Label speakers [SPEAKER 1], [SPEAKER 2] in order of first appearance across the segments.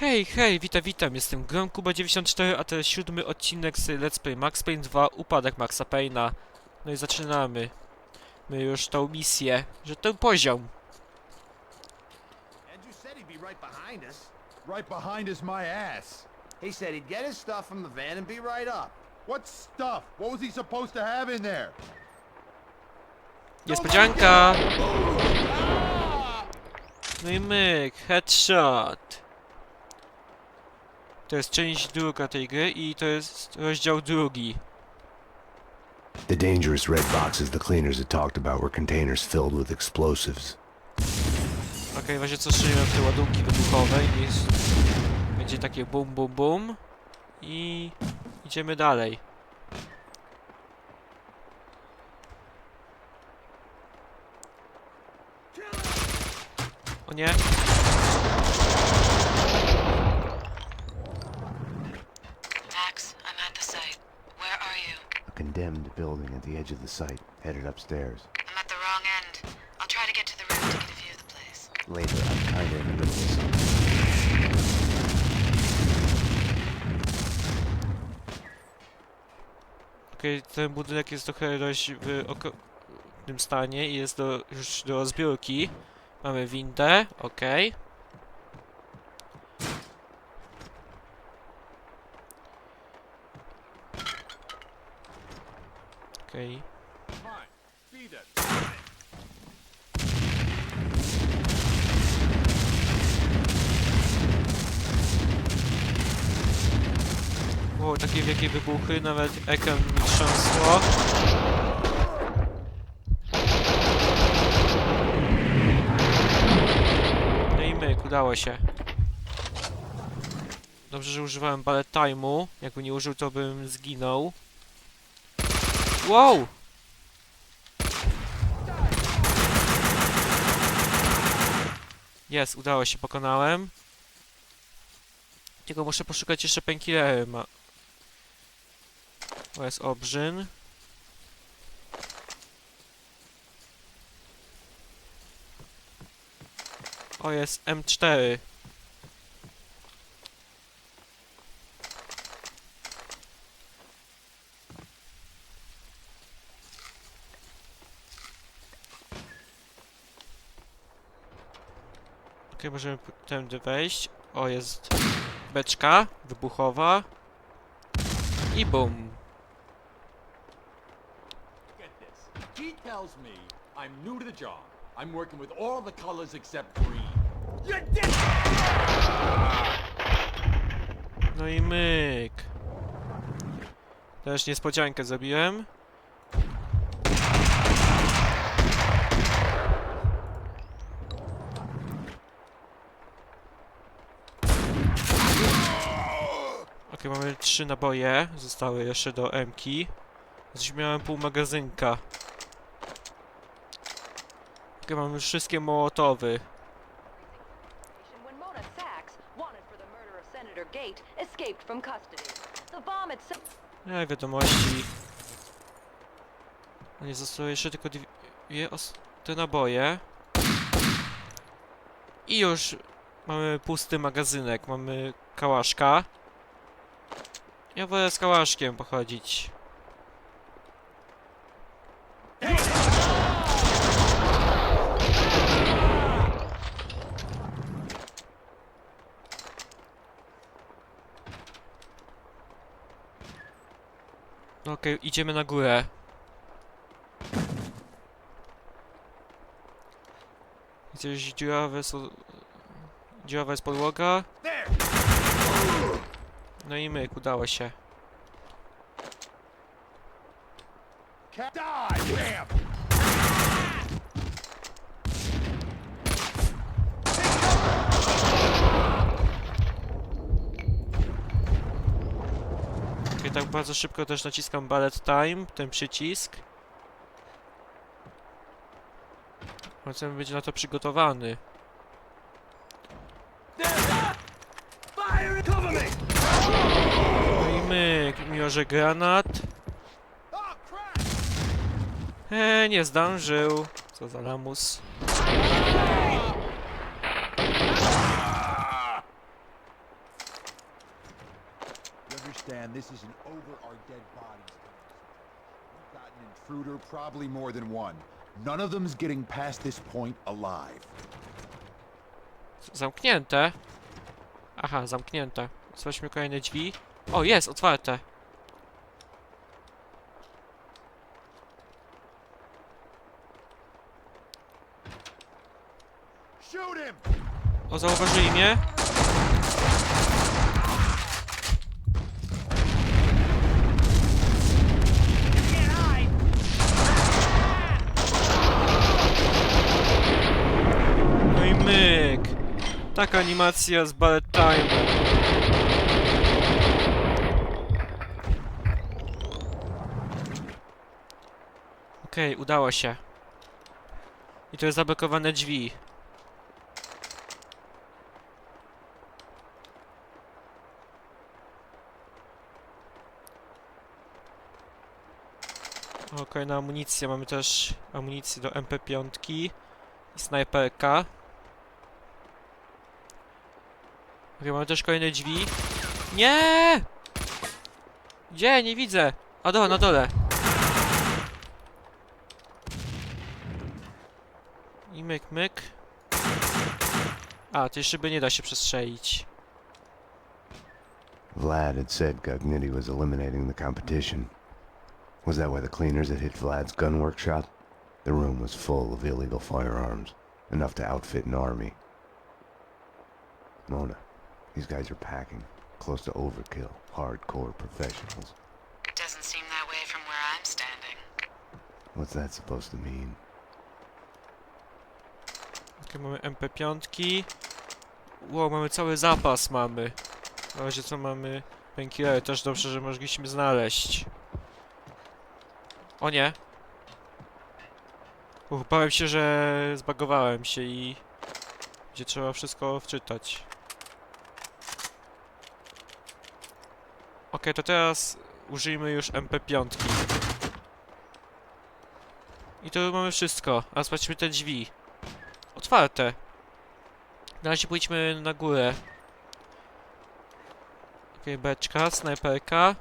[SPEAKER 1] Hej, hej, witam, witam, jestem GromKuba94, a to jest siódmy odcinek z Let's Play Max Payne 2, Upadek Maxa Payne'a. No i zaczynamy. My już tą misję, że ten poziom.
[SPEAKER 2] Andrew said he'd be right behind us.
[SPEAKER 3] Right behind is my ass.
[SPEAKER 2] He said he'd get his stuff from the van and be right up.
[SPEAKER 3] What stuff? What was he supposed to have in there?
[SPEAKER 1] Niespodzianka! No i myk, headshot. To jest część druga tej gry i to jest rozdział drugi.
[SPEAKER 4] The dangerous red boxes the cleaners had talked about were containers filled with explosives.
[SPEAKER 1] Okej, w razie co strzeliłem te ładunki wybuchowe i jest... będzie takie bum bum bum i idziemy dalej. O nie!
[SPEAKER 5] Max, I'm at the site. Where are you?
[SPEAKER 4] A condemned building at the edge of the site, headed upstairs.
[SPEAKER 5] I'm at the wrong end. I'll try to get to the roof to get a view of the place.
[SPEAKER 4] Later, I'm kinda in the middle of something.
[SPEAKER 1] Okej, ten budynek jest trochę dość w okropnym stanie i jest do, już do zbiórki. Mamy windę, okej. Okej. Takie wielkie wybuchy, nawet ekran mi. No i myk, udało się. Dobrze, że używałem ballet time'u. Jakby nie użył, to bym zginął. Wow! Jest, udało się, pokonałem. Tylko muszę poszukać jeszcze painkillery. To jest obrzyn. O, jest M4. Okej, możemy tędy wejść. O, jest beczka wybuchowa. I bum.
[SPEAKER 6] Get tells me I'm new to the job. I'm working with all the colors except green. You did
[SPEAKER 1] No i myk. Też niespodziankę zrobiłem. Ok, mamy trzy naboje. Zostały jeszcze do M-ki. Już miałem pół magazynka. Ok, mamy już wszystkie mołotowy.
[SPEAKER 7] when Mona Sachs, wanted for the murder of Senator Gate, escaped from custody. The bomb itself.
[SPEAKER 1] Nie, wiadomości. Nie zostały jeszcze tylko dwie te naboje. I już mamy pusty magazynek, mamy kałaszka. Ja wolę z kałaszkiem pochodzić. No Okej, idziemy na górę. Gdzieś dziurawe są... Dziurawa jest podłoga. No i myk, udało się.
[SPEAKER 3] Die!
[SPEAKER 1] Bardzo szybko też naciskam ballet time, ten przycisk. Chcę być na to przygotowany. No i myk, mimo że granat. Eee, nie zdążył. Co za lamus.
[SPEAKER 3] Understand this isn't over our dead bodies. We've got an intruder, probably more than one. None of them's getting past this point alive.
[SPEAKER 1] Zamknięte. Aha, zamknięte. Sprawdźmy kolejne drzwi. O, jest, otwarte.
[SPEAKER 3] Shoot him!
[SPEAKER 1] O, zauważyli mnie. Taka animacja z Ballet Time. Okej, udało się. I to jest zablokowane drzwi. O, kolejna amunicja. Mamy też amunicję do MP5 i snajperka. Ok, mamy też kolejne drzwi. Nie! Gdzie? Nie widzę. A dobra, na dole. I myk, myk. A, tej szyby nie da się przestrzelić.
[SPEAKER 4] Vlad had said Gugnitti was eliminating the competition. Was that why the cleaners had hit Vlad's gun workshop? The room was full of illegal firearms, enough to outfit an army. Mona, these guys are packing, close to overkill, hardcore professionals.
[SPEAKER 5] Doesn't seem that way from where I'm standing.
[SPEAKER 4] What's that supposed to mean?
[SPEAKER 1] Ok, mamy MP5. Wow, mamy cały zapas mamy. Na razie co mamy? Painkillery też dobrze, że mogliśmy znaleźć. O nie. Uch, bałem się, że zbagowałem się i... Gdzie trzeba wszystko wczytać. Ok, to teraz użyjmy już MP5. I tu mamy wszystko. A sprawdźmy te drzwi. Otwarte. Na razie pójdźmy na górę. Okej, beczka, snajperka.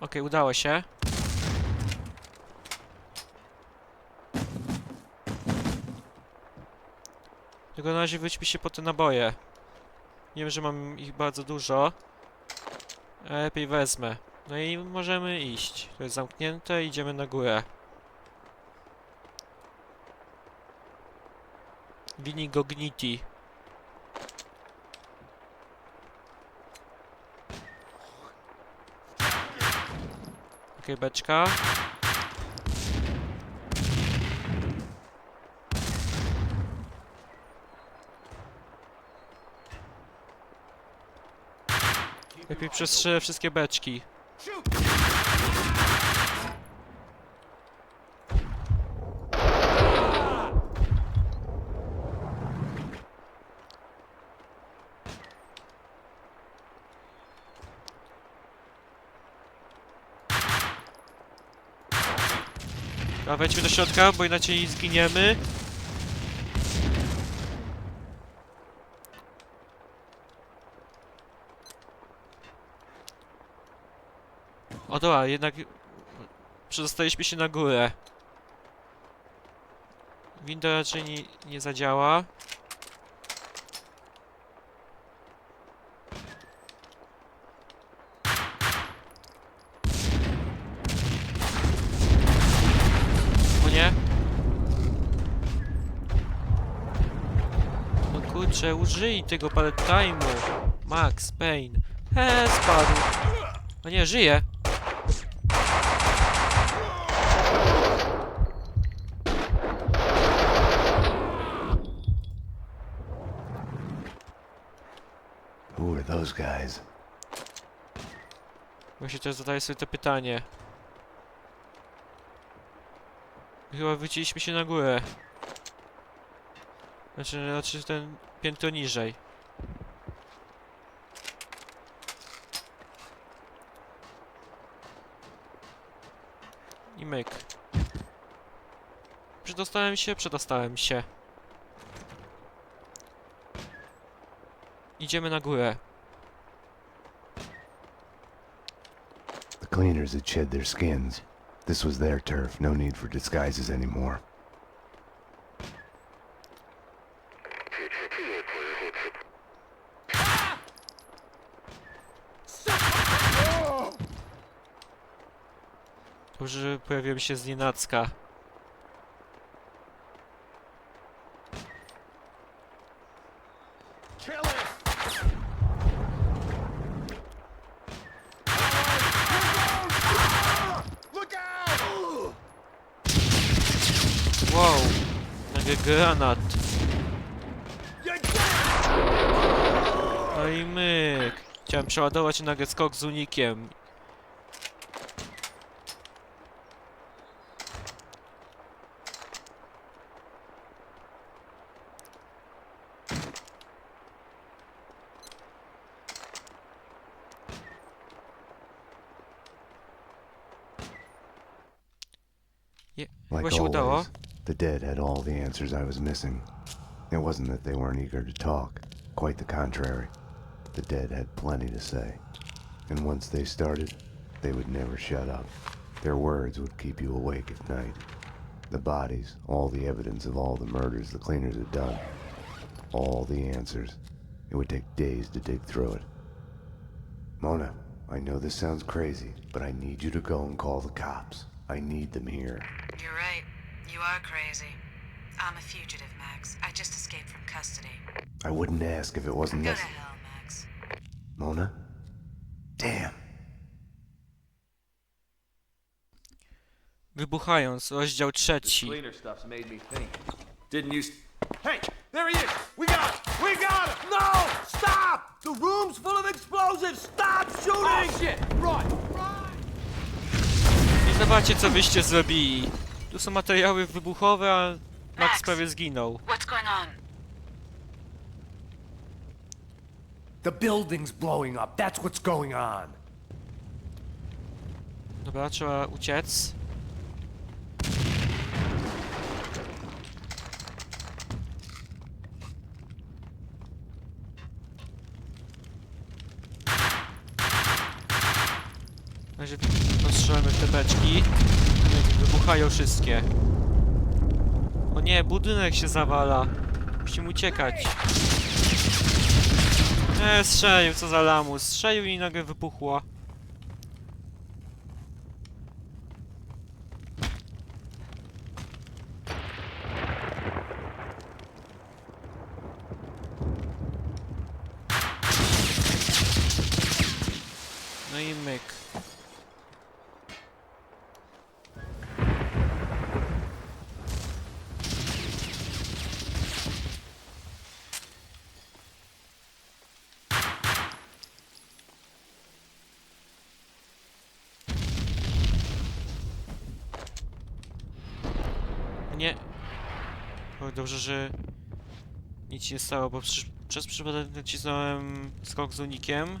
[SPEAKER 1] Okej, udało się. Tylko na razie wróćmy się po te naboje. Wiem, że mam ich bardzo dużo. Lepiej wezmę. No i możemy iść. To jest zamknięte, idziemy na górę. Vinigogniti. Okej, beczka. Lepiej przestrzelę wszystkie beczki. A wejdźmy do środka, bo inaczej zginiemy. Dobra, jednak przedostaliśmy się na górę. Winda raczej nie, nie zadziała. O nie? No kurczę, użyj tego time'u. Max Payne. He, spadł. O nie, żyje.
[SPEAKER 4] Who are those guys?
[SPEAKER 1] Właśnie zadaję sobie to pytanie. Chyba wróciliśmy się na górę. Znaczy, znaczy ten piętro niżej. I myk. Przedostałem się, przedostałem się. Idziemy na górę.
[SPEAKER 4] Cleaners had shed their skins. This was their turf, no need for disguises anymore.
[SPEAKER 1] Że pojawiłem się z nienacka. Chciałem przeładować i nagle skok z unikiem. Je,
[SPEAKER 4] Like
[SPEAKER 1] udało.
[SPEAKER 4] always, the dead had all the answers I was missing. It wasn't that they weren't eager to talk, quite the contrary. The dead had plenty to say. And once they started, they would never shut up. Their words would keep you awake at night. The bodies, all the evidence of all the murders the cleaners had done. All the answers. It would take days to dig through it. Mona, I know this sounds crazy, but I need you to go and call the cops. I need them here.
[SPEAKER 5] You're right. You are crazy. I'm a fugitive, Max. I just escaped from custody.
[SPEAKER 4] I wouldn't ask if it wasn't necessary. Mona? Damn.
[SPEAKER 1] Wybuchając, rozdział trzeci.
[SPEAKER 2] Cleaner stuff's made me think. Didn't use. Hey, there he is! We got him! We got him!
[SPEAKER 6] No! Stop! The room's full of explosives! Stop shooting! Oh, shit! Run! Run!
[SPEAKER 1] I zobaczcie co wyście zrobili. Tu są materiały wybuchowe, a Max
[SPEAKER 5] Max.
[SPEAKER 1] prawie zginął.
[SPEAKER 5] What's going on?
[SPEAKER 8] The building's blowing up. That's what's going on.
[SPEAKER 1] Dobra, trzeba uciec. Na razie postrzelamy te beczki. Wybuchają wszystkie. O nie, budynek się zawala. Musimy uciekać. Nie, strzelił, co za lamus. Strzelił i nagle wybuchła. No i myk. Nie. O, dobrze, że nic nie stało, bo przez przypadek nacisnąłem skok z unikiem.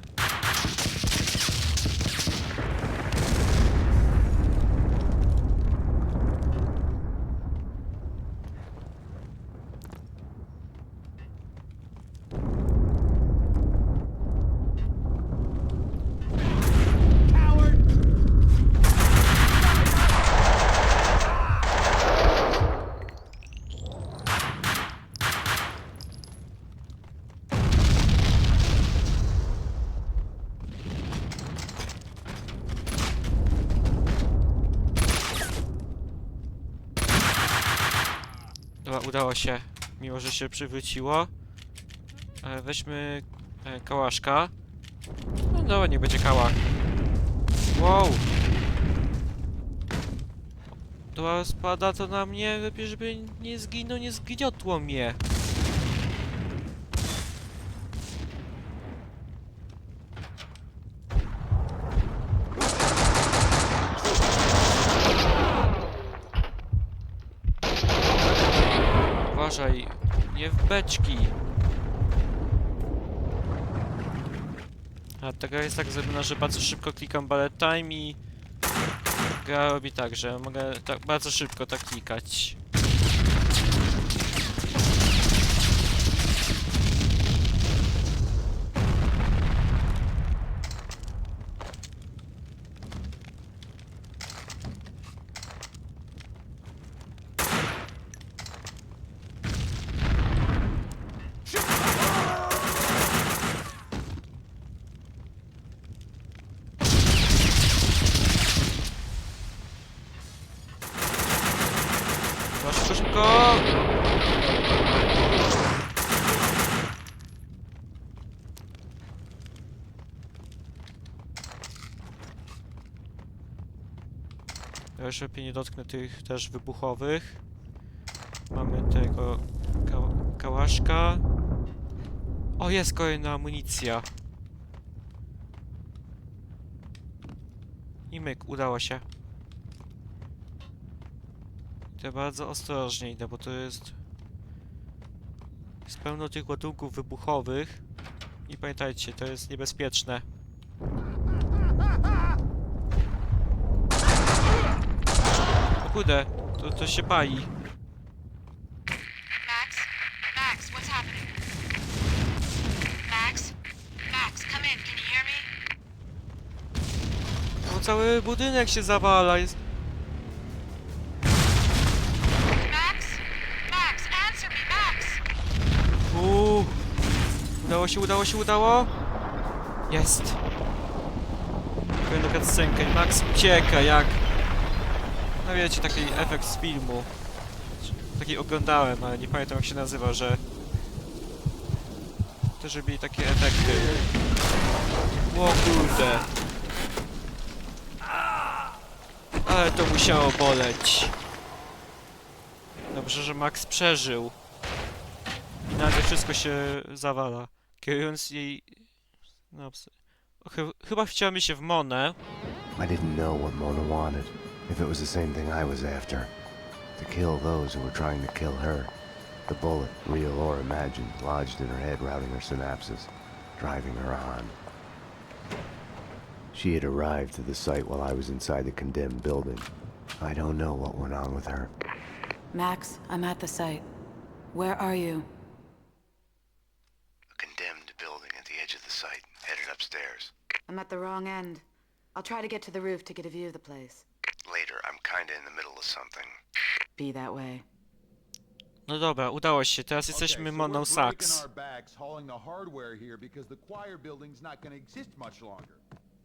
[SPEAKER 1] Dobra, udało się, mimo że się przywróciło. E, weźmy e, kałaszka. No nie będzie kałach. Wow! Dobra, spada to na mnie, lepiej żeby nie zginął, nie zgniotło mnie. Uważaj, nie w beczki. A ta gra jest tak zrobiona, że bardzo szybko klikam bullet time i gra robi tak, że mogę tak bardzo szybko tak klikać. Szybko, szybko! Ja już lepiej nie dotknę tych też wybuchowych. Mamy tego ka kałaszka. O, jest kolejna amunicja. I myk, udało się. To bardzo ostrożnie idę, bo to jest... Jest pełno tych ładunków wybuchowych. I pamiętajcie, to jest niebezpieczne. O kurde, to, to się pali.
[SPEAKER 5] Max? Max, what's happening? Max? Max, come in. Can you hear me?
[SPEAKER 1] No cały budynek się zawala, jest... Udało się, udało się, udało? Jest. Kolejna cutscenka i Max ucieka jak... No wiecie, taki efekt z filmu. Taki oglądałem, ale nie pamiętam jak się nazywa, że... Też robili takie efekty. O kurde. Ale to musiało boleć. Dobrze, że Max przeżył. I nagle wszystko się zawala. Kierując jej... No, ps- chy- chyba wciąłem się w Monę.
[SPEAKER 4] I didn't know what Mona wanted, if it was the same thing I was after. To kill those who were trying to kill her. The bullet, real or imagined, lodged in her head, routing her synapses, driving her on. She had arrived to the site while I was inside the condemned building. I don't know what went on with her.
[SPEAKER 5] Max, I'm at the site. Where are you?
[SPEAKER 4] A condemned building at the edge of the site, headed upstairs.
[SPEAKER 5] I'm at the wrong end. I'll try to get to the roof to get a view of the place.
[SPEAKER 4] Later, I'm kinda in the middle of something.
[SPEAKER 5] Be that way.
[SPEAKER 1] No dobra, udało się. Teraz
[SPEAKER 3] Okay,
[SPEAKER 1] jesteśmy
[SPEAKER 3] so
[SPEAKER 1] Moną Sachs.
[SPEAKER 3] our backs hauling the hardware here because the choir building's not gonna exist much longer.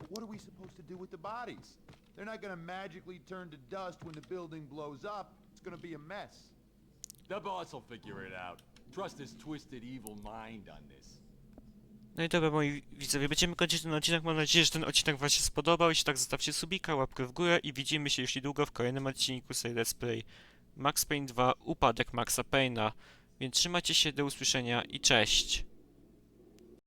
[SPEAKER 3] What are we supposed to do with the bodies? They're not gonna magically turn to dust when the building blows up. It's gonna be a mess.
[SPEAKER 6] The boss will figure it out. Trust his twisted evil mind on this.
[SPEAKER 1] No i dobra, moi widzowie, będziemy kończyć ten odcinek. Mam nadzieję, że ten odcinek wam się spodobał. Jeśli tak, zostawcie subika, łapkę w górę i widzimy się już niedługo w kolejnym odcinku serii Let's Play Max Payne 2 Upadek Maxa Payne'a. Więc trzymajcie się, do usłyszenia i cześć!